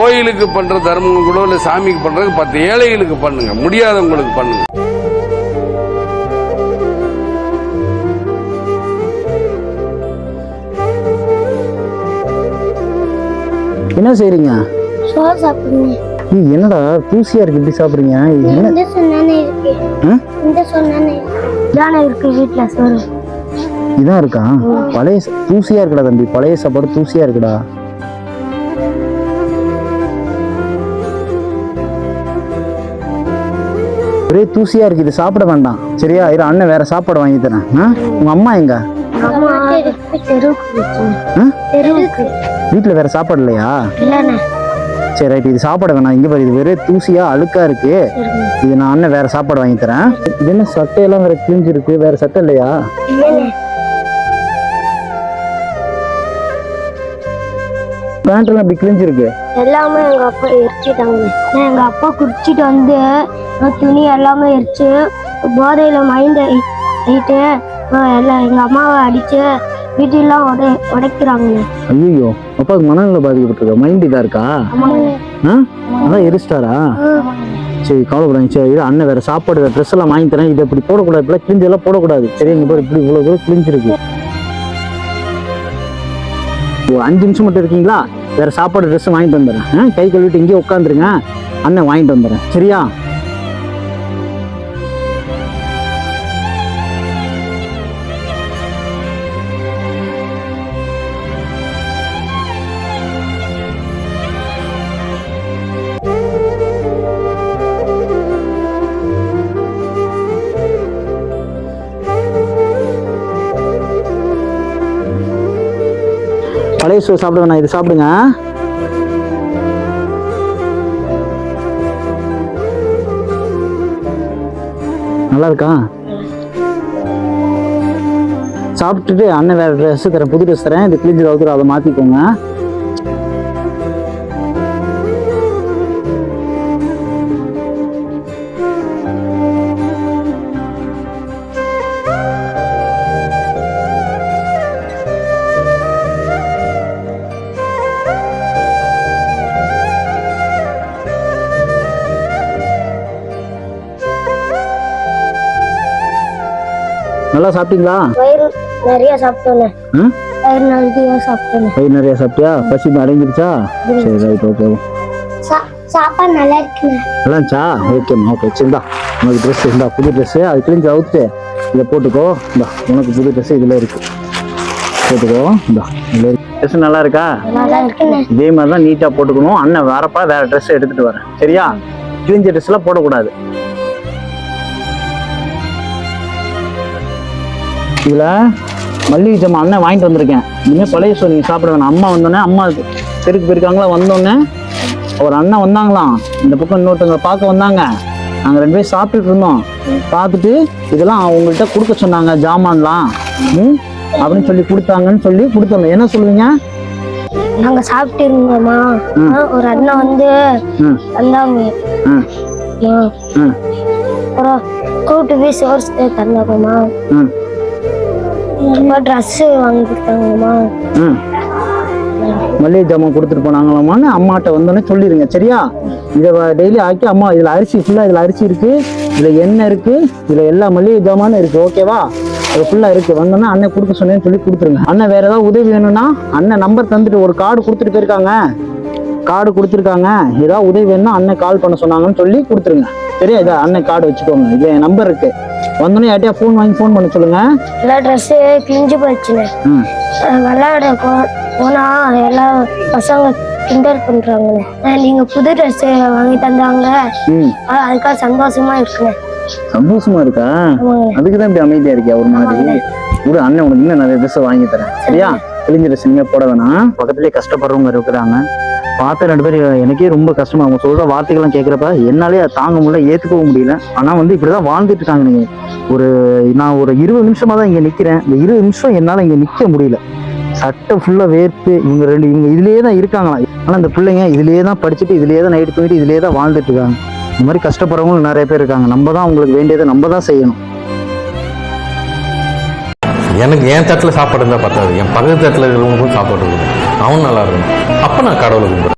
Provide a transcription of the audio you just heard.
கோயிலுக்கு பண்ற தர்மம் கூட இல்ல சாமிக்கு பண்றது பத்து ஏழைகளுக்கு பண்ணுங்க. முடியாதவங்களுக்கு பண்ணுங்க. என்ன செய்றீங்க? சோறு சாப்பிடுங்க. என்னடா தூசியா இருக்கு இப்படி சாப்பிடுறீங்க? இந்த சொன்னானே இருக்கு. ஆ? இந்த சொன்னானே தானே இருக்கு வீட்டுல சோறு. இதான் இருக்கா? பழைய தூசியா இருக்குடா தம்பி பழைய சாப்பாடு தூசியா இருக்குடா. ஒரே தூசியா இருக்கு இது சாப்பிட வேண்டாம். சரியா? இரு அண்ணன் வேற சாப்பாடு வாங்கி தரேன். உங்க அம்மா எங்க? அம்மா வீட்டுல வேற சாப்பாடு இல்லையா? சரி ரைட். இது சாப்பாடு வேணாம். இங்க பாரு இது வெறும் தூசியா அழுக்கா இருக்கு. இது நான் அண்ணன் வேற சாப்பாடு வாங்கி தரேன். இது என்ன சட்டையெல்லாம் வேற கிழிஞ்சிருக்கு? வேற சட்டை இல்லையா? பேண்ட்லாம் பேண்ட் எல்லாம் கிழிஞ்சிருக்கு. எல்லாமே எங்க அப்பா எரிச்சிட்டாங்க. நான் எங்க அப்பா குடிச்சிட்டு வந்து துணி எல்லாமே எரிச்சு போதையில மைண்ட் ஆயிட்டு எல்லாம் எங்க அம்மாவை அடிச்சு வீட்டெல்லாம் உடை உடைக்கிறாங்க. ஐயோ அப்பாவுக்கு மனநல பாதிக்கப்பட்டிருக்கா? மைண்ட் இதா இருக்கா? ஆ? அதான் எரிச்சிட்டாரா? சரி கவலைப்படாங்க சரி இரு அண்ணன் வேற சாப்பாடு ட்ரெஸ் எல்லாம் வாங்கி தரேன். இதை இப்படி போடக்கூடாது இப்படிலாம் கிழிஞ்செல்லாம் போடக்கூடாது. சரி இங்க பாரு இப்படி இவ்வளவு தூரம் கிழிஞ்சிருக்கு. அஞ்சு நிமிஷம் மட்டும் இருக்கீங்களா? வேறு சாப்பாடு ட்ரெஸ்ஸு வாங்கிட்டு வந்துடுறேன். கை கழுவிட்டு இங்கேயே உட்காந்துருங்க. அண்ணன் வாங்கிட்டு வந்துடுறேன். சரியா? பழைய சோறு சாப்பிட இது சாப்பிடுங்க. நல்லா இருக்கா? சாப்பிட்டுட்டு அண்ணன் வேற ட்ரெஸ் தரேன் புது ட்ரெஸ் தரேன். இது கிழிஞ்சு அவுத்துரும் அதை மாத்திக்கோங்க. நல்லா சாப்பிட்டீங்களா? நிறைய சாப்பிட்டோண்ணே ம்? வயிறு நிறைய சாப்பிட்டியா? பசி அடைஞ்சிருச்சா சரி ரைட் ஓகே சாப்பாடு நல்லா இருக்குண்ணே. நல்லா இருந்துச்சா? ஓகேம்மா ஓகே சரிதா உனக்கு ட்ரெஸ் இருந்தா புது ட்ரெஸ்ஸு அது கிழிஞ்சு அவுத்துட்டு. இதை போட்டுக்கோ. இந்தா உனக்கு புது ட்ரெஸ் இதில் இருக்கு. போட்டுக்கோ இந்தா இதில் இருக்கு. ட்ரெஸ் நல்லா இருக்கா? இதே மாதிரி தான் நீட்டாக போட்டுக்கணும். அண்ணன் வரப்பா வேற ட்ரெஸ் எடுத்துட்டு வரேன் சரியா? கிழிஞ்ச ட்ரெஸ்லாம் போடக்கூடாது. இதில் மல்லிகை ஜாமான் அண்ணன் வாங்கிட்டு வந்திருக்கேன். இனிமேல் பழைய சோறு நீங்கள் சாப்பிட வேணாம். அம்மா வந்தோடனே அம்மா தெருக்கு போயிருக்காங்களா? வந்தோடனே ஒரு அண்ணன் வந்தாங்களாம். இந்த பக்கம் இன்னொருத்தவங்க பார்க்க வந்தாங்க. நாங்கள் ரெண்டு பேரும் சாப்பிட்டுட்டு இருந்தோம். பார்த்துட்டு இதெல்லாம் அவங்கள்ட்ட கொடுக்க சொன்னாங்க ஜாமான்லாம். ம்? அப்படின்னு சொல்லி கொடுத்தாங்கன்னு சொல்லி கொடுத்தோம் என்ன சொல்லுவீங்க? நாங்க சாப்பிட்டு இருந்தோமா. ஒரு அண்ணன் வந்து ம். தந்தாங்க. கூட்டு போய் சோர்ஸ் தந்தாங்கம்மா. ம் ட்ரெஸ் வாங்கி கொடுத்தாங்கம்மா ம். மல்லிகை ஜாமான் கொடுத்துட்டு போனாங்களாமான்னு அம்மாட்ட வந்தோடனே சொல்லிடுங்க சரியா? இதை டெய்லி ஆக்கி அம்மா இதில் அரிசி ஃபுல்லாக இதில் அரிசி இருக்குது இதில் எண்ணெய் இருக்குது இதில் எல்லா மல்லிகை ஜாமானும் இருக்குது ஓகேவா அது ஃபுல்லாக இருக்குது வந்தோடனே அண்ணன் கொடுக்க சொன்னேன்னு சொல்லி கொடுத்துருங்க. அண்ணன் வேறு ஏதாவது உதவி வேணும்னா அண்ணன் நம்பர் தந்துட்டு ஒரு கார்டு கொடுத்துட்டு போயிருக்காங்க. கார்டு கொடுத்துருக்காங்க. ஏதாவது உதவி வேணும்னா அண்ணன் கால் பண்ண சொன்னாங்கன்னு சொல்லி கொடுத்துருங்க. சரியா? இதை அண்ணன் கார்டு வச்சுக்கோங்க. இது என் நம்பர் இருக்குது வந்தோடனே யார்ட்டையா ஃபோன் வாங்கி ஃபோன் பண்ண சொல்லுங்க? எல்லா ட்ரெஸ்ஸு கிழிஞ்சு ம். அஹ் விளையாட போனா எல்லா பசங்க கிண்டல் பண்றாங்கண்ணே. நீங்க புது ட்ரெஸ் வாங்கி தந்தாங்க. அதுக்காக சந்தோஷமா இருக்குண்ணே. சந்தோஷமா இருக்கா? ஆமாங்க. அதுக்கு தான் இப்படி அமைதியா இருக்கியா ஒரு மாதிரி. ஒரு அண்ணன் உனக்கு இன்னும் நிறைய ட்ரெஸ் வாங்கி தரேன். சரியா? கிழிஞ்ச ட்ரெஸ் இனிமே போட வேணாம். பக்கத்துலயே கஷ்டப்படுறவங்க இருக்கிறாங்க. பார்த்த ரெண்டு பேர் எனக்கே ரொம்ப கஷ்டமா அவங்க சொல்ற வார்த்தைகள்லாம் கேட்குறப்ப என்னாலே தாங்க முடியல ஏத்துக்கவும் முடியல. ஆனா வந்து இப்படிதான் வாழ்ந்துட்டு இருக்காங்க நீங்க. ஒரு நான் ஒரு இருபது நிமிஷமா தான் இங்க நிக்கிறேன். இந்த இருபது நிமிஷம் என்னால இங்க நிக்க முடியல. சட்டை ஃபுல்லா வேர்த்து இவங்க ரெண்டு இவங்க இதுலயே தான் இருக்காங்களாம் ஆனா இந்த பிள்ளைங்க இதுலயே தான் படிச்சுட்டு இதுலயே தான் நைட்டு தூங்கிட்டு இதுலயே தான் வாழ்ந்துட்டு இருக்காங்க. இந்த மாதிரி கஷ்டப்படுறவங்களும் நிறைய பேர் இருக்காங்க. நம்ம தான் அவங்களுக்கு வேண்டியதை நம்ம தான் செய்யணும். எனக்கு என் தட்டில் சாப்பாடு இருந்தால் பத்தாது. என் பக்கத்து தட்டில் இருக்கிறவங்களுக்கும் சாப்பாடு இருக்கணும் அவன் நல்லா இருக்கும் அப்போ நான் கடவுளை கும்பிடுறேன்.